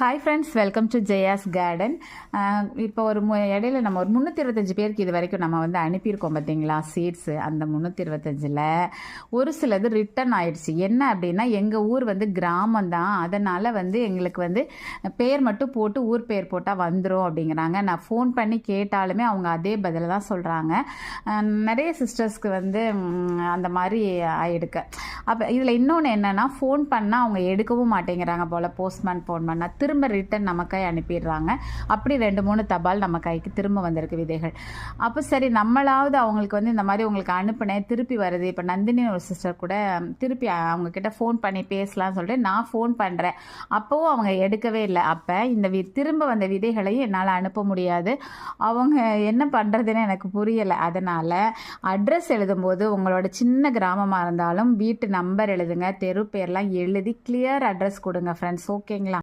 Hi friends welcome to Jaya's garden இப்போ ஒரு மு இடையில நம்ம ஒரு முந்நூற்றி இருபத்தஞ்சு பேருக்கு இது வரைக்கும் நம்ம வந்து அனுப்பியிருக்கோம் பார்த்தீங்களா? சீட்ஸு அந்த முந்நூற்றி இருபத்தஞ்சில். ஒரு சிலது ரிட்டன் ஆயிடுச்சு. என்ன அப்படின்னா எங்கள் ஊர் வந்து கிராமம் தான். அதனால் வந்து எங்களுக்கு வந்து பேர் மட்டும் போட்டு ஊர் பேர் போட்டால் வந்துடும் அப்படிங்கிறாங்க. நான் ஃபோன் பண்ணி கேட்டாலுமே அவங்க அதே பதில் தான் சொல்கிறாங்க நிறைய சிஸ்டர்ஸ்க்கு வந்து அந்த மாதிரி ஆயிடுக்கு அப்போ இதில் இன்னொன்று என்னென்னா ஃபோன் பண்ணால் அவங்க எடுக்கவும் மாட்டேங்கிறாங்க போல் போஸ்ட்மேன் ஃபோன் பண்ணால் திரும்ப ரிட்டன் நம்ம கை அனுப்பிடுறாங்க. அப்படி ரெண்டு மூணு தபால் நம்ம கைக்கு திரும்ப வந்திருக்கு விதைகள். அப்போ சரி நம்மளாவது அவங்களுக்கு வந்து இந்த மாதிரி உங்களுக்கு அனுப்புனேன் திருப்பி வருது. இப்போ நந்தினி ஒரு சிஸ்டர் கூட திருப்பி அவங்கக்கிட்ட ஃபோன் பண்ணி பேசலாம்னு சொல்லிட்டு நான் ஃபோன் பண்ணுறேன் அப்போவும் அவங்க எடுக்கவே இல்லை. அப்போ இந்த வி திரும்ப வந்த விதைகளையும் என்னால் அனுப்ப முடியாது. அவங்க என்ன பண்ணுறதுன்னு எனக்கு புரியலை. அதனால் அட்ரஸ் எழுதும்போது உங்களோட சின்ன கிராமமாக இருந்தாலும் வீட்டு நம்பர் எழுதுங்க. தெரு பேர்லாம் எழுதி கிளியர் அட்ரஸ் கொடுங்க ஃப்ரெண்ட்ஸ் ஓகேங்களா